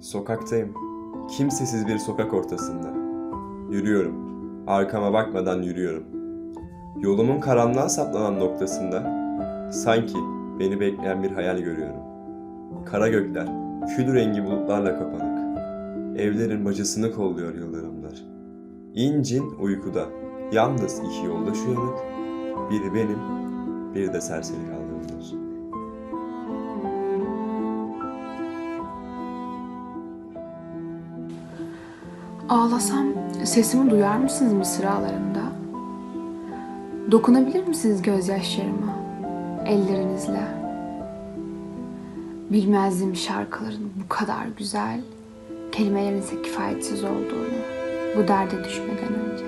Sokaktayım. Kimsesiz bir sokak ortasında. Yürüyorum. Arkama bakmadan yürüyorum. Yolumun karanlığa saplanan noktasında sanki beni bekleyen bir hayal görüyorum. Kara gökler, kül rengi bulutlarla kapanık. Evlerin bacasını kolluyor yıldırımlar. İncin uykuda. Yalnız iki yoldaş uyanık. Biri benim, biri de serseri kaldırılır. Ağlasam sesimi duyar mısınız mısralarımda? Dokunabilir misiniz gözyaşlarıma ellerinizle? Bilmezdim şarkıların bu kadar güzel, kelimelerinizle kifayetsiz olduğunu bu derde düşmeden önce.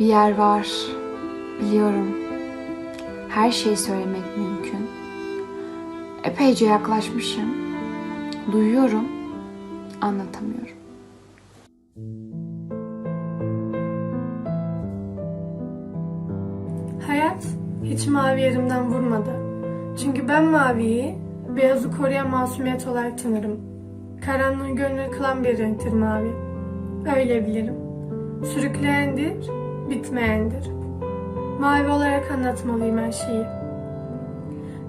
Bir yer var, biliyorum. Her şeyi söylemek mümkün. Epeyce yaklaşmışım. Duyuyorum, anlatamıyorum. Hayat hiç mavi yerimden vurmadı. Çünkü ben maviyi beyazı koruyan masumiyet olarak tanırım. Karanlığı gönül kılan bir renktir mavi. Öyle bilirim. Sürükleyendir, bitmeyendir. Mavi olarak anlatmalıyım her şeyi.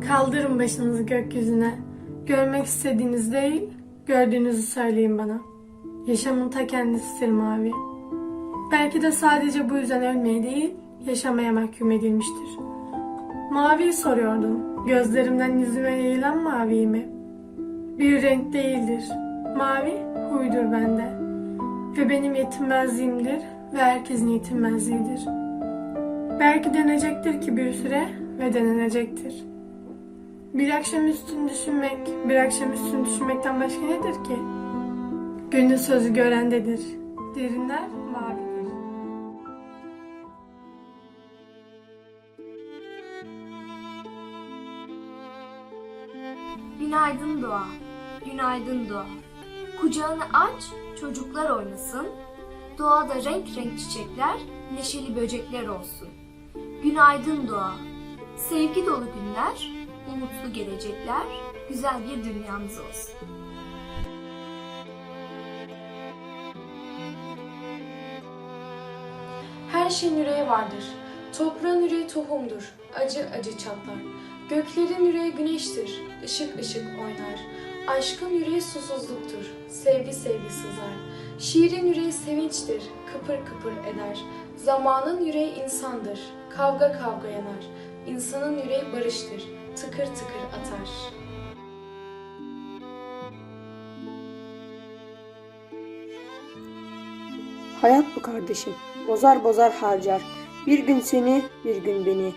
Kaldırın başınızı gökyüzüne. Görmek istediğiniz değil, gördüğünüzü söyleyin bana. Yaşamın ta kendisidir mavi. Belki de sadece bu yüzden ölmeye değil, yaşamaya mahkum edilmiştir. Maviyi soruyordum. Gözlerimden yüzüme yayılan mavi mi? Bir renk değildir. Mavi huydur bende. Ve benim yetinmezliğimdir ve herkesin yetinmezliğidir. Belki denecektir ki bir süre ve denenecektir. Bir akşam üstünü düşünmek, bir akşam üstünü düşünmekten başka nedir ki? Gönül sözü görendedir. Derinler mavidir. Günaydın doğa, günaydın doğa. Kucağını aç, çocuklar oynasın. Doğada renk renk çiçekler, neşeli böcekler olsun. Günaydın doğa. Sevgi dolu günler, umutlu gelecekler, güzel bir dünyamız olsun. Şeyin yüreği vardır. Toprağın yüreği tohumdur. Acı acı çatlar. Göklerin yüreği güneştir. Işık ışık oynar. Aşkın yüreği susuzluktur. Sevgi sevgi sızar. Şiirin yüreği sevinçtir. Kıpır kıpır eder. Zamanın yüreği insandır. Kavga kavga yanar. İnsanın yüreği barıştır. Tıkır tıkır atar. Hayat bu kardeşim. Bozar bozar harcar. Bir gün seni, bir gün beni.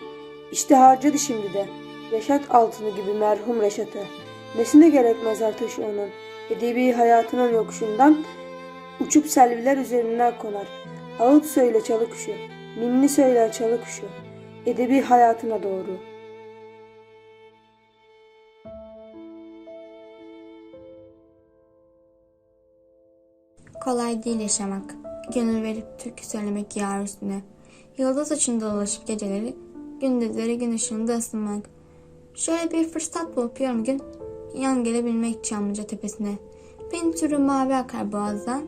İşte harcadı şimdi de. Yaşat altını gibi merhum Reşat'ı. Nesine gerek mezar taşı onun. Edebi hayatının yokuşundan uçup selviler üzerinden konar. Ağıt söyle çalı kuşu. Ninni söyler çalı kuşu. Edebi hayatına doğru. Kolay değil yaşamak. Gönül verip türkü söylemek yar üstüne. Yıldız uçunda dolaşıp geceleri, gündüzleri gün ışığında ısınmak. Şöyle bir fırsat bulup yarım gün yan gelebilmek Çamlıca tepesine. Bin türlü mavi akar boğazdan.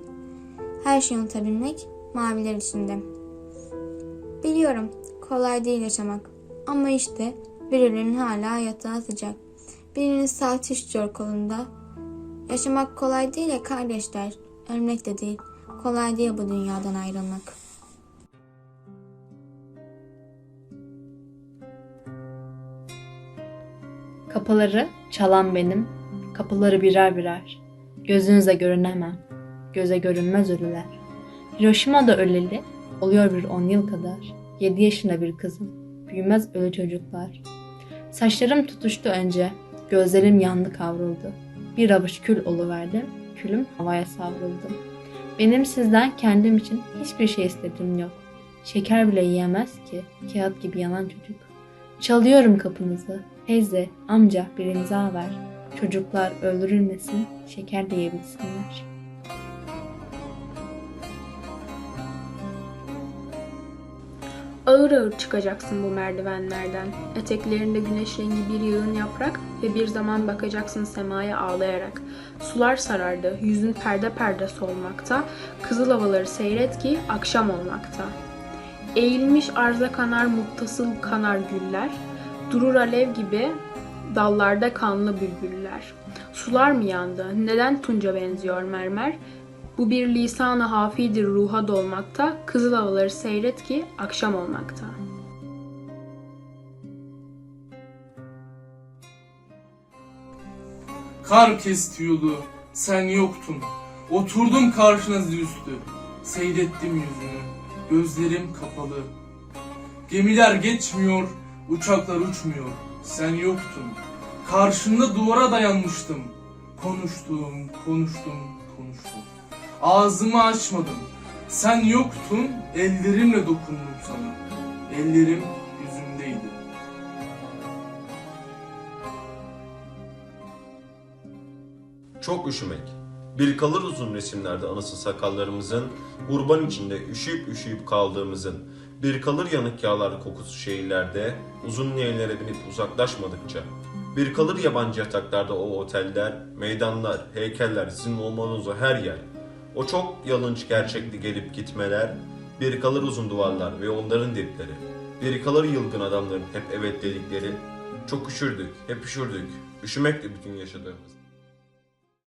Her şeyi unutabilmek maviler içinde. Biliyorum kolay değil yaşamak. Ama işte birilerinin hala yatağı sıcak. Birinin saati işliyor kolunda. Yaşamak kolay değil ya kardeşler. Ölmek de değil. Kolay değil bu dünyadan ayrılmak. Kapıları çalan benim, kapıları birer birer. Gözünüze görünemem, göze görünmez ölüler. Hiroşima'da öleli, oluyor bir on yıl kadar. Yedi yaşında bir kızım, büyümez ölü çocuklar. Saçlarım tutuştu önce, gözlerim yandı kavruldu. Bir avuç kül oluverdim, külüm havaya savruldu. Benim sizden kendim için hiçbir şey istediğim yok. Şeker bile yiyemez ki, kağıt gibi yanan çocuk. Çalıyorum kapınızı. Teyze, amca bir imza ver. Çocuklar öldürülmesin, şeker de yiyebilsinler. Ağır ağır çıkacaksın bu merdivenlerden. Eteklerinde güneş rengi bir yığın yaprak ve bir zaman bakacaksın semaya ağlayarak. Sular sarardı, yüzün perde perde solmakta. Kızıl havaları seyret ki akşam olmakta. Eğilmiş arza kanar muttasıl kanar güller. Durur alev gibi dallarda kanlı bülbüller. Sular mı yandı? Neden tunca benziyor mermer? Bu bir lisanı hafidir ruha dolmakta, kızıl havaları seyret ki akşam olmakta. Kar kesti yolu, sen yoktun. Oturdum karşına üstü. Seyrettim yüzünü, gözlerim kapalı. Gemiler geçmiyor, uçaklar uçmuyor. Sen yoktun. Karşında duvara dayanmıştım. Konuştum, konuştum, konuştum. Ağzımı açmadım. Sen yoktun, ellerimle dokundum sana. Ellerim yüzümdeydi. Çok üşümek. Bir kalır uzun resimlerde anısı sakallarımızın, urban içinde üşüyüp üşüyüp kaldığımızın, bir kalır yanık yağlar kokusu şehirlerde, uzun nehirlere binip uzaklaşmadıkça, bir kalır yabancı yataklarda o oteller, meydanlar, heykeller, sizin olmanız o her yer, o çok yalınç gerçekli gelip gitmeler, bir kalır uzun duvarlar ve onların dipleri, bir kalır yılgın adamların hep evet dedikleri, çok üşürdük, hep üşürdük, üşümekle bütün yaşadığımız.